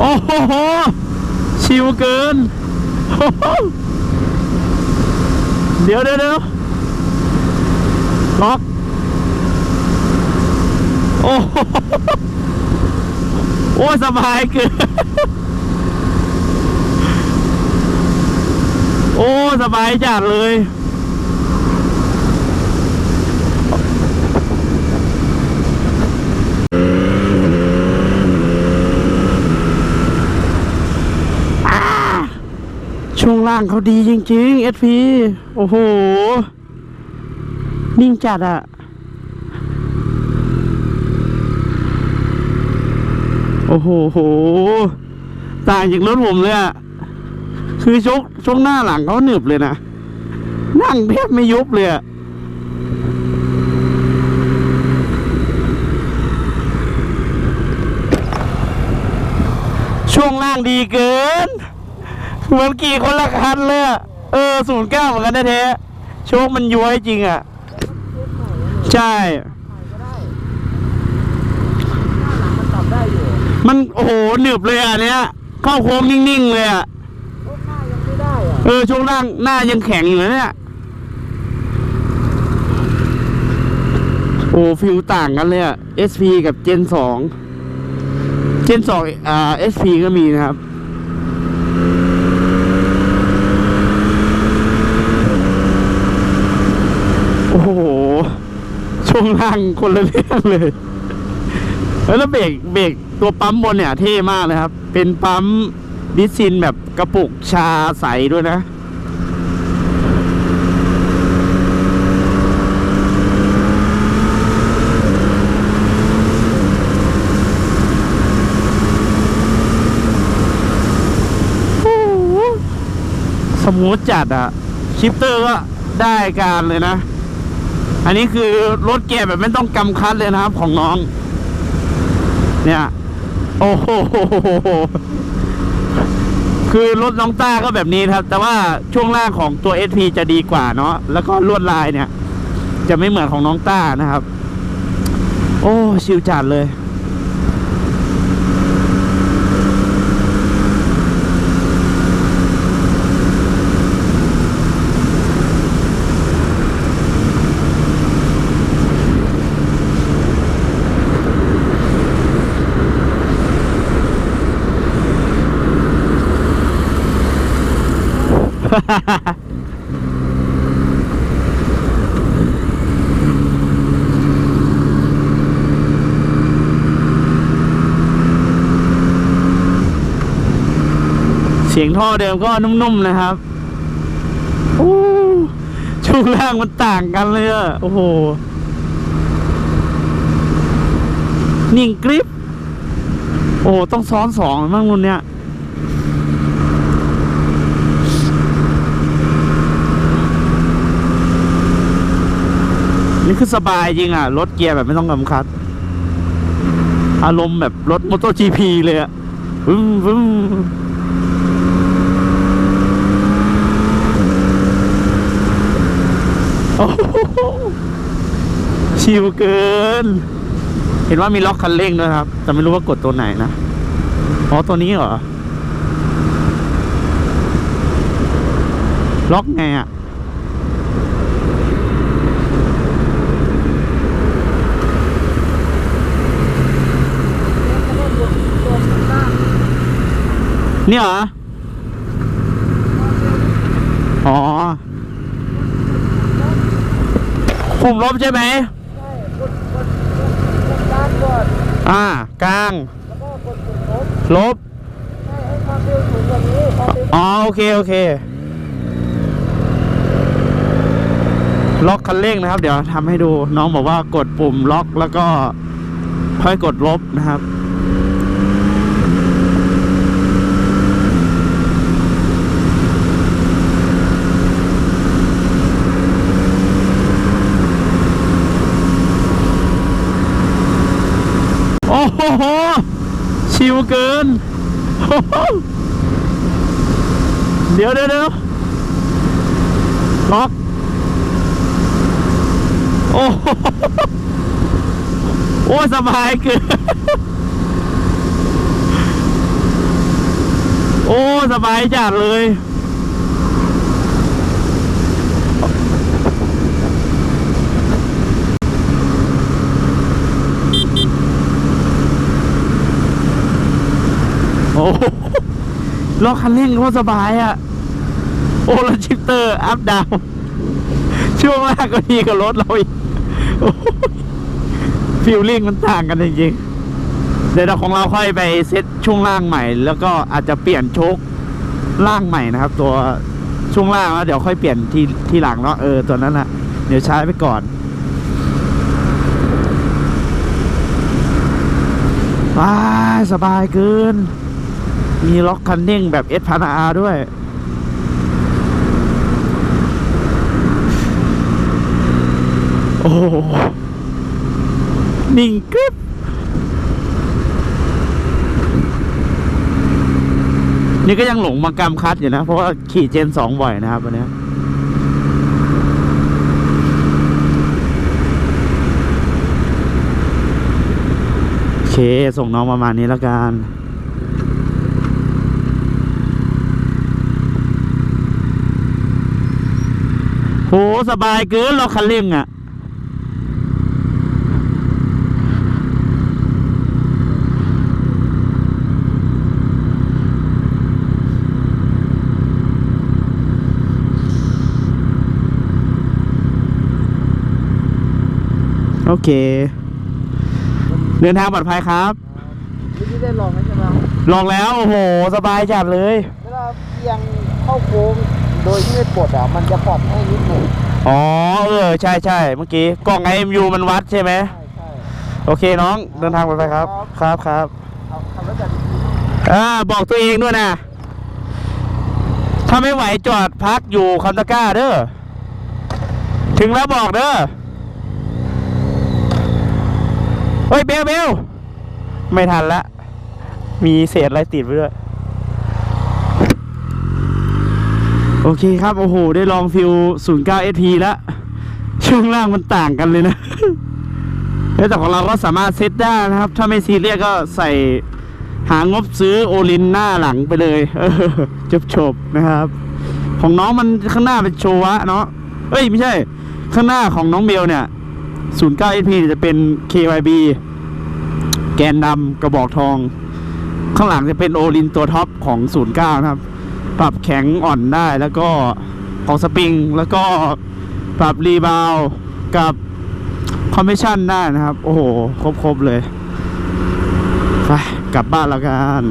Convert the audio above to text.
โอ้โห ชิวเกิน เดี๋ยวเดี๋ยวเดี๋ยวล็อก โอ้โหโอ้สบายเกิน โอ้ สบายจัดเลย ช่วงล่างเขาดีจริงๆ SP โอ้โห นิ่งจัดอะโอ้โหโห ต่างจากรถผมเลยอะคือชกช่วงหน้าหลังเขาหนึบเลยนะ นั่งแทบไม่ยุบเลยอะช่วงล่างดีเกิน เหมือนกี่คนละคันเลยอะเออศูนย์เก้าเหมือนกันแท้ๆโชคมันย้วยจริงอะ ใช่ มันปรับได้อยู่มันโอ้โหหนึบเลยอะเนี้ยเข้าโค้งนิ่งๆเลยอะรถหน้ายังไม่ได้อะเออช่วงล่างหน้ายังแข็งอยู่นะเนี่ยโอ้ฟิลต่างกันเลยอะ SP กับ Gen สอง Gen สองอ่า SP ก็มีนะครับ โอ้โห ช่ วงล่างคนละเรื่องเลย แล้วเบรกเบรกตัวปั๊มบนเนี่ย เท่มากเลยครับ เป็นปั๊มดิสซินแบบกระปุกชาใสด้วยนะสมูทจัดอะชิปเตอร์ก็ได้การเลยนะ อันนี้คือรถแกแบบไม่ต้องกำคัดเลยนะครับ ของน้อง เนี่ย โอ้โหคือรถน้องต้าก็แบบนี้ครับ แต่ว่าช่วงล่างของตัว SP จะดีกว่าเนาะแล้วก็ลวดลายเนี่ย จะไม่เหมือนของน้องต้านะครับ โอ้ชิวจัดเลย เสียงท่อเดิมก็นุ่มๆนะครับโอ้ช่วงล่างมันต่างกันเลยอะโอ้โห นิ่งกริปโอ้ต้องซ้อนสองมั่งรุ่นเนี้ย นี่คือสบายจริงอะ รถเกียร์แบบไม่ต้องกำคัด อารมณ์แบบรถมอเตอร์จีพีเลยอะวึ้มวึ้มชิวเกิน เห็นว่ามีล็อกคันเร่งด้วยครับ แต่ไม่รู้ว่ากดตัวไหนนะ อ๋อ ตัวนี้เหรอ ล็อกไงอะล้วก็ตัวตัวหน้า เนี่ยเหรอ อ๋อปุ่มลบใช่ไหมใช่กดกดกดด้านก่อนอ่ากลางแล้วก็กดปุ่มลบลบใช่ให้ความเร็วสูงกว่านี้อ๋อโอเค โอเค ล็อกคันเร่งนะครับ เดี๋ยวทำให้ดูน้องบอกว่ากดปุ่มล็อกแล้วก็ค่อยกดลบนะครับ โอ้โห ชิวเกิน เดี๋ยวเดี๋ยวเดี๋ยวล็อกโอ้โอ้สบายเกิน โอ้ สบายจัดเลย โอ้โห ล็อคันเร่งก็สบายอะ่ะ โอ้แล้วชิปเตอร์อัพดาว ช่วงแรกก็ดีกับรถเราอีกโอ้โหฟิลลิ่งมันต่างกันจริงๆ เดี๋ยวเราของเราค่อยไปเซ็ตช่วงล่างใหม่ แล้วก็อาจจะเปลี่ยนโชคล่างใหม่นะครับ ตัวช่วงล่างแล้วเดี๋ยวค่อยเปลี่ยนที่ที่หลังเนาะเออตัวนั้นอะเดี๋ยวใช้ไปก่อนว้าสบายเกิน มีล็อกคันเร่งแบบเอสพันอาด้วย โอ้โหนิ่งกริบนี่ก็ยังหลงมากำคัดอยู่นะ เพราะว่าขี่เจนสองบ่อยนะครับวันนี้โอเค ส่งน้องประมาณนี้แล้วกัน โหสบายเกินเราคันเร่งอะ โอเค เดินทางปลอดภัยครับนี่ได้ลองไหมใช่ไหมลองแล้ว โอ้โห สบายจัดเลย เวลาเอียงเข้าโค้ง โดยที่ไม่ปลดอะมันจะผ่อนให้นิดหนึ่งอ๋อเออใช่ใช่เมื่อกี้กล่อง IMU มันวัดใช่ไหมใช่ใช่โอเคน้องเดินทางปลอดภัยครับ ครับครับเอาขับรถจากอ่าบอกตัวเองด้วยนะ ถ้าไม่ไหวจอดพักอยู่คอนตะกร้าเด้อถึงแล้วบอกเด้อเฮ้ยเบลเบลไม่ทันละมีเศษอะไรติดไว้ด้วย โอเคครับ โอ้โห ได้ลองฟิล09 SP แล้ว ช่วงล่างมันต่างกันเลยนะ แต่ของเราก็สามารถเซตได้นะครับ ถ้าไม่ซีเรียสก็ใส่หางบซื้อโอลินหน้าหลังไปเลยเออจบจบนะครับ ของน้องมันข้างหน้าเป็นโชวะเนาะเอ้ย ไม่ใช่ ข้างหน้าของน้องเบลเนี่ย 09 SP จะเป็น KYB แกนดำกระบอกทอง ข้างหลังจะเป็นโอลินตัวท็อปของ 09 นะครับ ปรับแข็งอ่อนได้แล้วก็ของสปริง แล้วก็ปรับรีบาวกับคอมมิชชั่นได้นะครับ โอ้โห ครบ ๆ เลย ไป กลับบ้านแล้วกัน